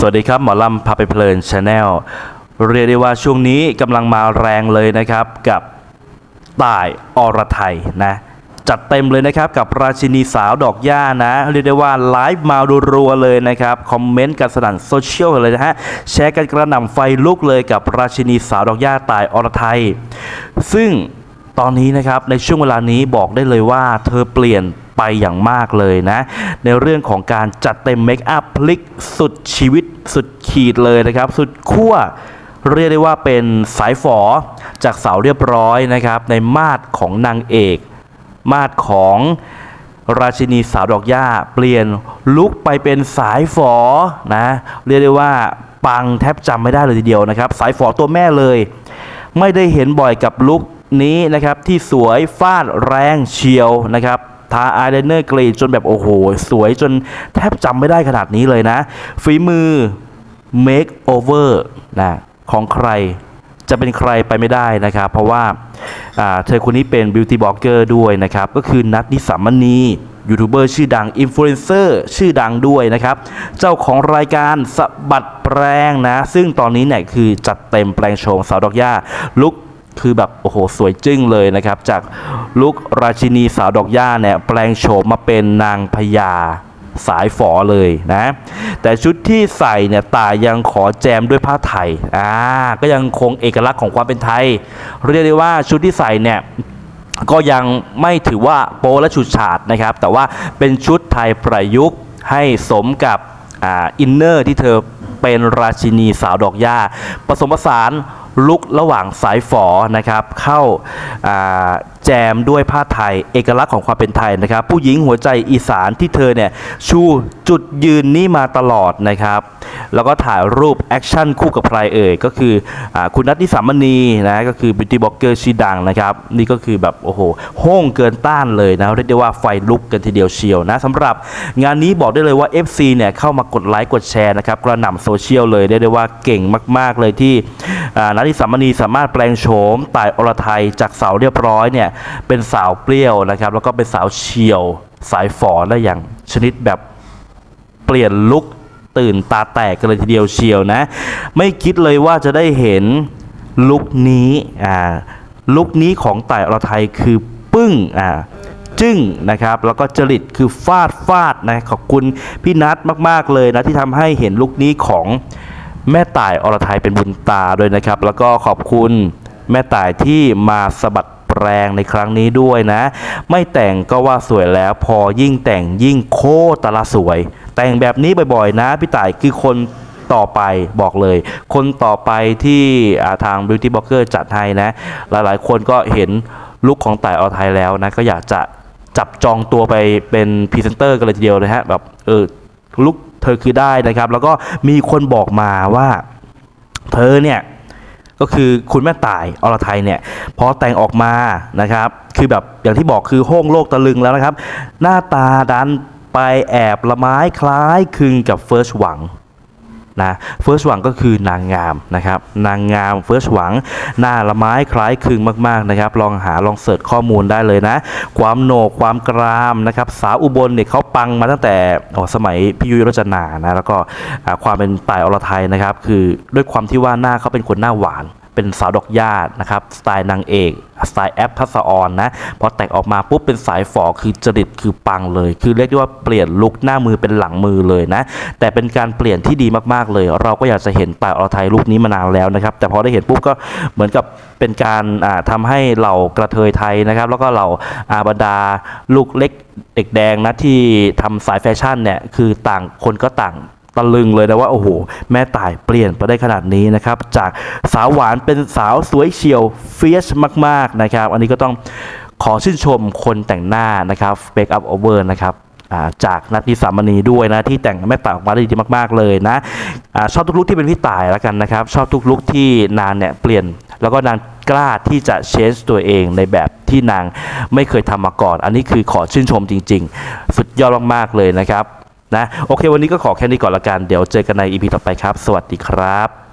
สวัสดีครับ หมอลำพาไปเพลินชาแนลเรียกได้ว่าช่วงนี้กำลังมาแรงเลยนะครับกับต่ายอรไทยนะ จัดเต็มเลยนะครับกับราชินีสาวดอกหญ้านะ เรียกได้ว่าไลฟ์มาดูรัวเลยนะครับ คอมเมนต์กันสนั่นโซเชียลเลยนะฮะ แชร์กันกระหน่ำไฟลุกเลยกับราชินีสาวดอกหญ้าต่ายอรไทย ซึ่งตอนนี้นะครับในช่วงเวลานี้บอกได้เลยว่าเธอเปลี่ยน ไปอย่างมากเลยนะ ในเรื่องของการจัดเต็มเมคอัพพลิกสุดชีวิตสุดขีดเลยนะครับ สุดขั้วเรียกได้ว่าเป็นสายฝอจากสาวเรียบร้อยนะครับ ในมาดของนางเอก มาดของราชินีสาวดอกหญ้า เปลี่ยนลุกไปเป็นสายฝอนะเรียกได้ว่าปังแทบจำไม่ได้เลยทีเดียวนะครับ สายฝอตัวแม่เลย ไม่ได้เห็นบ่อยกับลุคนี้นะครับที่สวยฟาดแรงเชียวนะครับ ทาอายไลเนอร์กรีดจนแบบโอ้โห สวยจนแทบจำไม่ได้ขนาดนี้เลยนะ ฝีมือ make over นะของใครจะเป็นใครไปไม่ได้นะครับ เพราะว่าเธอคนนี้เป็น beauty blogger ด้วยนะครับ ก็คือนัทนิสามณียูทูบเบอร์ชื่อดังอินฟลูเอนเซอร์ชื่อดังด้วยนะครับ เจ้าของรายการสะบัดแปลงนะ ซึ่งตอนนี้เนี่ยคือจัดเต็มแปลงโฉมสาวดอกหญ้าลุก คือแบบโอ้โหสวยจึ้งเลยนะครับ จากลุกราชินีสาวดอกหญ้าเนี่ยแปลงโฉมมาเป็นนางพญาสายฝอเลยนะ แต่ชุดที่ใส่เนี่ยตายยังขอแจมด้วยผ้าไทยอ่าก็ยังคงเอกลักษณ์ของความเป็นไทย เรียกได้ว่าชุดที่ใส่เนี่ยก็ยังไม่ถือว่าโปและฉุดฉาดนะครับ แต่ว่าเป็นชุดไทยประยุกต์ให้สมกับอ่าอินเนอร์ที่เธอเป็นราชินีสาวดอกหญ้าผสมผสาน ลุกระหว่างสายฝอนะครับเข้าแจมด้วยผ้าไทย เอกลักษณ์ของความเป็นไทยนะครับ ผู้หญิงหัวใจอีสานที่เธอเนี่ยชูจุดยืนนี้มาตลอดนะครับ แล้วก็ถ่ายรูปแอคชั่นคู่กับใครเอ่ยก็คืออคุณนัทนิสามณีนะก็คือบิวตี้บล็อกเกอร์ชื่อดังนะครับ นี่ก็คือแบบโอ้โหโห้งเกินต้านเลยนะเรียกได้ว่าไฟลุกกันทีเดียวเชียวนะสำหรับงานนี้บอกได้เลยว่า FC เนี่ยเข้ามากดไลค์กดแชร์นะครับกระหน่ำโซเชียลเลยเรียกได้ว่าเก่งมาก ๆ เลยที่นัทนิสามณีสามารถแปลงโฉมต่ายอรไทยจากสาวเรียบร้อยเนี่ยเป็นสาวเปรี้ยวนะครับแล้วก็เป็นสาวเฉียวสายฝอได้อย่างชนิดแบบเปลี่ยนลุค ตื่นตาแตกกันเลยทีเดียวเชียวนะ ไม่คิดเลยว่าจะได้เห็นลุคนี้อ่าลุคนี้ของต่ายอรไทยคือปึ้งอ่าจึ้งนะครับแล้วก็จริตคือฟาดฟาดนะขอบคุณพี่นัทมาก ๆ เลยนะที่ทำให้เห็นลุคนี้ของแม่ต่ายอรไทยเป็นบุญตาด้วยนะครับ แล้วก็ขอบคุณแม่ต่ายที่มาสะบัดแปลงในครั้งนี้ด้วยนะ ไม่แต่งก็ว่าสวยแล้วพอยิ่งแต่งยิ่งโคตรละสวย แต่งแบบนี้บ่อยๆ นะพี่ต่ายคือคนต่อไปบอกเลย คนต่อไปที่ทาง Beauty Blogger จัดให้นะ หลายๆ คนก็เห็นลุคของต่ายอรไทยแล้วนะ ก็อยากจะจับจองตัวไปเป็นพรีเซนเตอร์กันเลยทีเดียวนะฮะแบบเออลุคเธอคือได้นะครับ แล้วก็มีคนบอกมาว่าเธอเนี่ยก็คือคุณแม่ต่ายอรไทยเนี่ยพอแต่งออกมานะครับ คือแบบอย่างที่บอกคือโห้งโลกตะลึงแล้วนะครับ หน้าตาดัน ไปแอบละไม้คล้ายคลึงกับเฟิร์สหวังนะเฟิร์สหวังก็คือนางงามนะครับนางงามเฟิร์สหวังหน้าละไม้คล้ายคลึงมากๆนะครับลองหาลองเสิร์ชข้อมูลได้เลยนะ ความโหนกความกรามนะครับสาวอุบลเนี่ยเขาปังมาตั้งแต่สมัยพี่ยุ้ยรจนานะแล้วก็ความเป็นต่ายอรไทยนะครับคือด้วยความที่ว่าหน้าเขาเป็นคนหน้าหวาน เป็นสาวดอกหญ้านะครับสไตล์นางเอกสไตล์แอปทัศออนนะพอแต่งออกมาปุ๊บเป็นสายฝอคือจริตคือปังเลย คือเรียกได้ว่าเปลี่ยนลุคหน้ามือเป็นหลังมือเลยนะ แต่เป็นการเปลี่ยนที่ดีมากๆเลย เราก็อยากจะเห็นต่ายอรไทยลุคนี้มานานแล้วนะครับ แต่พอได้เห็นปุ๊บก็เหมือนกับเป็นการอ่าทำให้เหล่ากระเทยไทยนะครับ แล้วก็เหล่าอาบดาลูกเล็กเด็กแดงนะที่ทำสายแฟชั่นเนี่ยคือต่างคนก็ต่าง ตะลึงเลยนะว่าโอ้โห แม่ตายเปลี่ยนไปได้ขนาดนี้นะครับ จากสาวหวานเป็นสาวสวยเฉียวเฟียสมากๆนะครับ อันนี้ก็ต้องขอชื่นชมคนแต่งหน้านะครับเบ k อัพโอเวอร์นะครับจากนัทนิสามณีด้วยนะ ที่แต่งแม่ต่ายออกมาได้ดีมากๆเลยนะอชอบทุกลุกที่เป็นพี่ต่ายแล้วกันนะครับ ชอบทุกลุกที่นางเนี่ยเปลี่ยน แล้วก็นางกล้าที่จะเชนตัวเองในแบบที่นางไม่เคยทำมาก่อน อันนี้คือขอชื่นชมจริง ๆ สุดยอดมากๆเลยนะครับ นะโอเค วันนี้ก็ขอแค่นี้ก่อนละกัน เดี๋ยวเจอกันในอีพีต่อไปครับ สวัสดีครับ